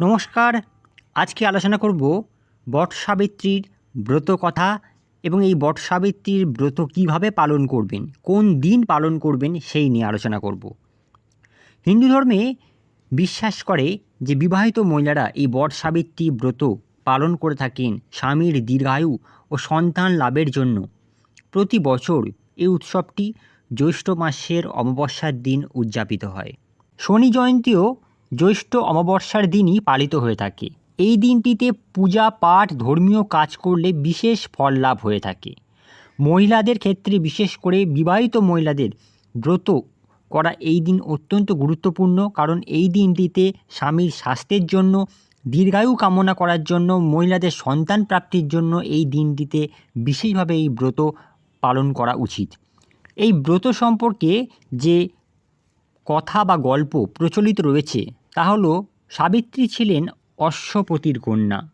নমস্কার। আজকে আলোচনা করব বট সাবিত্রীর ব্রত কথা এবং এই বট সাবিত্রীর ব্রত কীভাবে পালন করবেন, কোন দিন পালন করবেন সেই নিয়ে আলোচনা করব। হিন্দু ধর্মে বিশ্বাস করে যে বিবাহিত মহিলারা এই বট সাবিত্রী ব্রত পালন করে থাকেন স্বামীর দীর্ঘায়ু ও সন্তান লাভের জন্য। প্রতি বছর এই উৎসবটি জ্যৈষ্ঠ মাসের অমাবস্যার দিন উদযাপিত হয়। শনি জয়ন্তীও জ্যৈষ্ঠ অমাবস্যার দিনই পালিত হয়ে থাকে। এই দিনটিতে পূজা পাঠ, ধর্মীয় কাজ করলে বিশেষ ফল লাভ হয়ে থাকে। মহিলাদের ক্ষেত্রে বিশেষ করে বিবাহিত মহিলাদের ব্রত করা এই দিন অত্যন্ত গুরুত্বপূর্ণ কারণ এই দিনটিতে স্বামীর স্বাস্থ্যের জন্য, দীর্ঘায়ু কামনা করার জন্য, মহিলাদের সন্তান প্রাপ্তির জন্য এই দিনটিতে বিশেষভাবে এই ব্রত পালন করা উচিত। এই ব্রত সম্পর্কে যে কথা বা গল্প প্রচলিত রয়েছে, তা হলো সাবিত্রী ছিলেন অশ্বপতির কন্যা।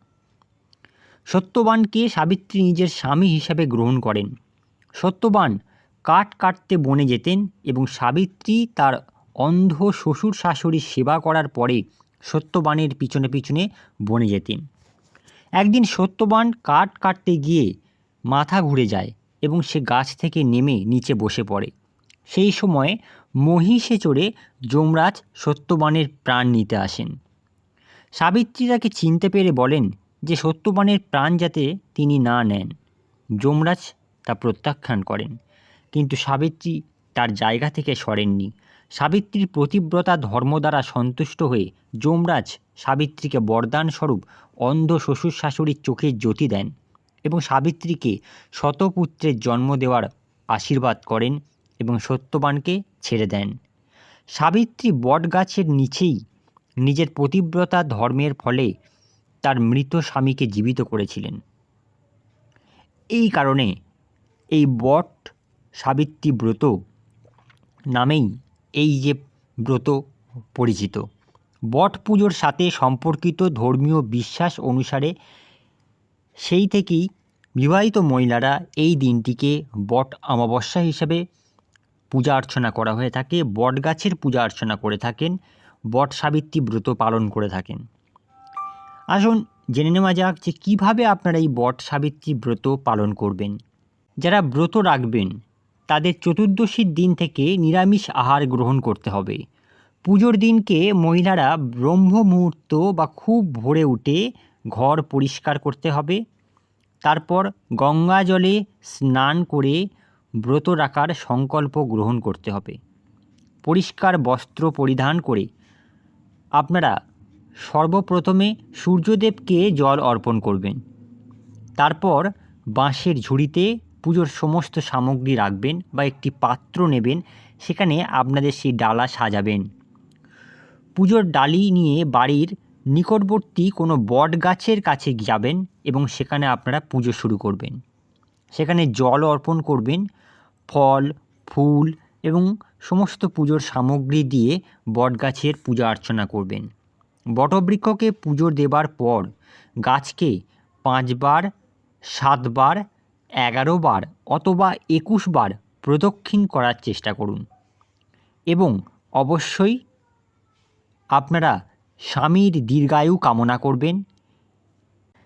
সত্যবানকে সাবিত্রী নিজের স্বামী হিসাবে গ্রহণ করেন। সত্যবান কাঠ কাটতে বনে যেতেন এবং সাবিত্রী তার অন্ধ শ্বশুর শাশুড়ির সেবা করার পরে সত্যবানের পিছনে পিছনে বনে যেতেন। একদিন সত্যবান কাঠ কাটতে গিয়ে মাথা ঘুরে যায় এবং সে গাছ থেকে নেমে নিচে বসে পড়ে। সেই সময় মহিষে চড়ে যমরাজ সত্যবানের প্রাণ নিতে আসেন। সাবিত্রী তাকে চিনতে পেরে বলেন যে সত্যবানের প্রাণ যাতে তিনি না নেন, যমরাজ তা প্রত্যাখ্যান করেন। কিন্তু সাবিত্রী তার জায়গা থেকে সরেননি। সাবিত্রীর প্রতিব্রতা ধর্ম দ্বারা সন্তুষ্ট হয়ে যমরাজ সাবিত্রীকে বরদান স্বরূপ অন্ধ শ্বশুর শাশুড়ির চোখে জ্যোতি দেন এবং সাবিত্রীকে শতপুত্রের জন্ম দেওয়ার আশীর্বাদ করেন এবং সত্যবানকে ছেড়ে দেন। সাবিত্রী বটগাছের নিচেই নিজের প্রতিব্রতা ধর্মের ফলে তার মৃত স্বামীকে জীবিত করেছিলেন। এই কারণে এই বট সাবিত্রী ব্রত নামেই এই যে ব্রত পরিচিত। বট পুজোর সাথে সম্পর্কিত ধর্মীয় বিশ্বাস অনুসারে সেই থেকেই বিবাহিত মহিলারা এই দিনটিকে বট অমাবস্যা হিসাবে পূজা অর্চনা করা হয়ে থাকে বট গাছের পূজা অর্চনা করে থাকেন, বট সাবিত্রী ব্রত পালন করে থাকেন। আসুন জেনে নেওয়া যাক যে কীভাবে আপনারা এই বট সাবিত্রী ব্রত পালন করবেন। যারা ব্রত রাখবেন, তাদের চতুর্দশীর দিন থেকে নিরামিষ আহার গ্রহণ করতে হবে। পুজোর দিনকে মহিলারা ব্রহ্ম মুহূর্ত বা খুব ভোরে উঠে ঘর পরিষ্কার করতে হবে। তারপর গঙ্গা জলে স্নান করে ব্রত রাখার সংকল্প গ্রহণ করতে হবে। পরিষ্কার বস্ত্র পরিধান করে আপনারা সর্বপ্রথমে সূর্যদেবকে জল অর্পণ করবেন। তারপর বাঁশের ঝুড়িতে পুজোর সমস্ত সামগ্রী রাখবেন বা একটি পাত্র নেবেন, সেখানে আপনাদের সেই ডালা সাজাবেন। পুজোর ডালি নিয়ে বাড়ির নিকটবর্তী কোনো বট গাছের কাছে যাবেন এবং সেখানে আপনারা পুজো শুরু করবেন। সেখানে জল অর্পণ করবেন ফল, ফুল এবং সমস্ত পুজোর সামগ্রী দিয়ে বটগাছের পূজা অর্চনা করবেন। বটবৃক্ষকে পুজো দেবার পর গাছকে পাঁচবার, সাতবার এগারো বার অথবা একুশ বার প্রদক্ষিণ করার চেষ্টা করুন এবং অবশ্যই আপনারা স্বামীর দীর্ঘায়ু কামনা করবেন।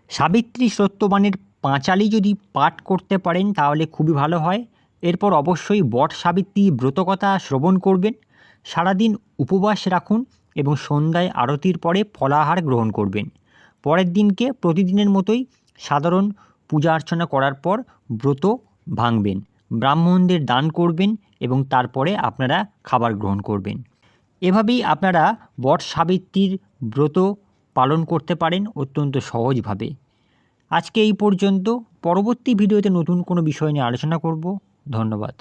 সাবিত্রী সত্যবানের পাঁচালি যদি পাঠ করতে পারেন তাহলে খুবই ভালো হয়। এরপর অবশ্যই বট সাবিত্রী ব্রতকথা শ্রবণ করবেন, সারাদিন উপবাস রাখুন এবং সন্ধ্যায় আরতির পরে ফলাহার গ্রহণ করবেন। পরের দিনকে প্রতিদিনের মতোই সাধারণ পূজা অর্চনা করার পর ব্রত ভাঙবেন, ব্রাহ্মণদের দান করবেন এবং তারপরে আপনারা খাবার গ্রহণ করবেন। এভাবেই আপনারা বট সাবিত্রীর ব্রত পালন করতে পারেন অত্যন্ত সহজভাবে। আজকে এই পর্যন্ত। পরবর্তী ভিডিওতে নতুন কোনো বিষয় নিয়ে আলোচনা করব। ধন্যবাদ।